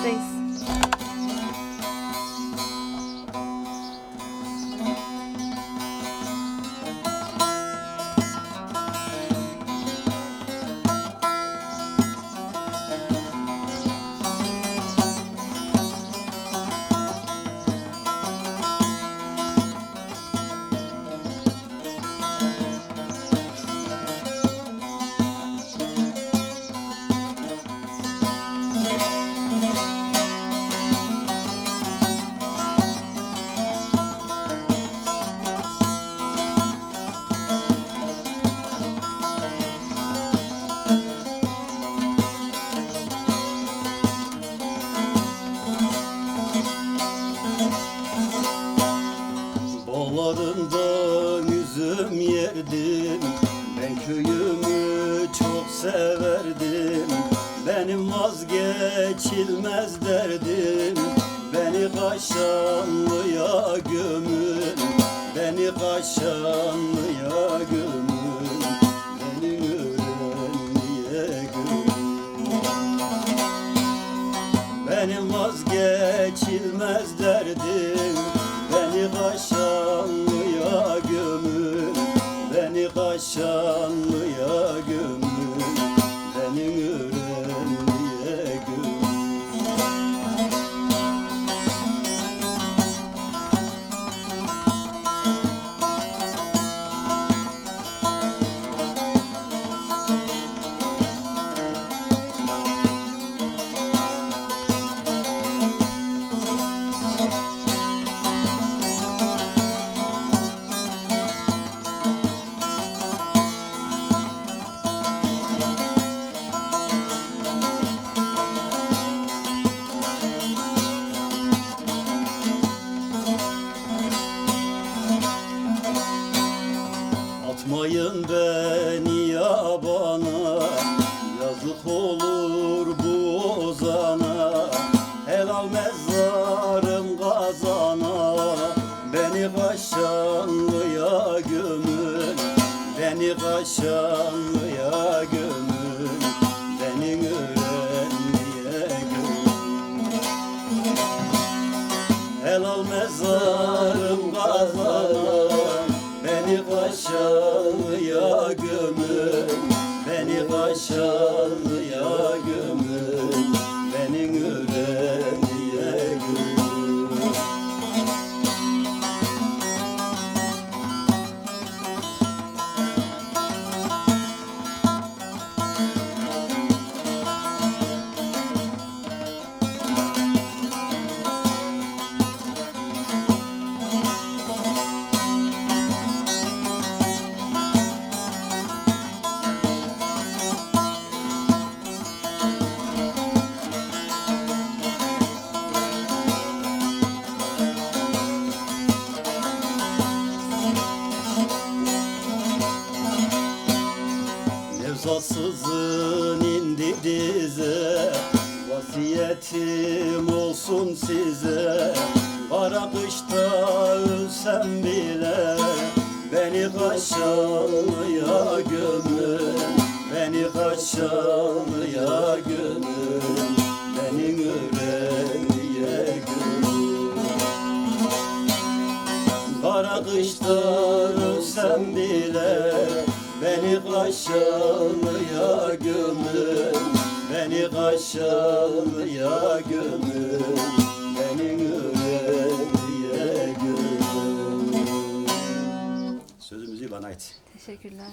vocês. Severdim. Benim vazgeçilmez derdim. Beni Kaşanlı'ya gömün. Beni Kaşanlı'ya gömün. Beni öğrenliğe gömün. Benim vazgeçilmez derdim Atmayın beni yabana Yazık olur bu ozana. Helal mezarım kazana. Beni Kaşanlı'ya gömün. Beni Kaşanlı'ya gömün. Beni öğrenliğe gömün. Helal mezarım kazana. Beni Kaşanlı'ya Nevzatsızın indi dize. Vasiyetim olsun size. Kara kışta ölsem bile Beni Kaşanlı'ya gömün. Beni Kaşanlı'ya gömün. Beni öğrenliğe gömün. Kara kışta ölsem bile Beni Kaşanlı'ya gömün Beni Kaşanlı'ya gömün Beni öğrenliğe gömün Sözümüzü bana ait. Teşekkürler.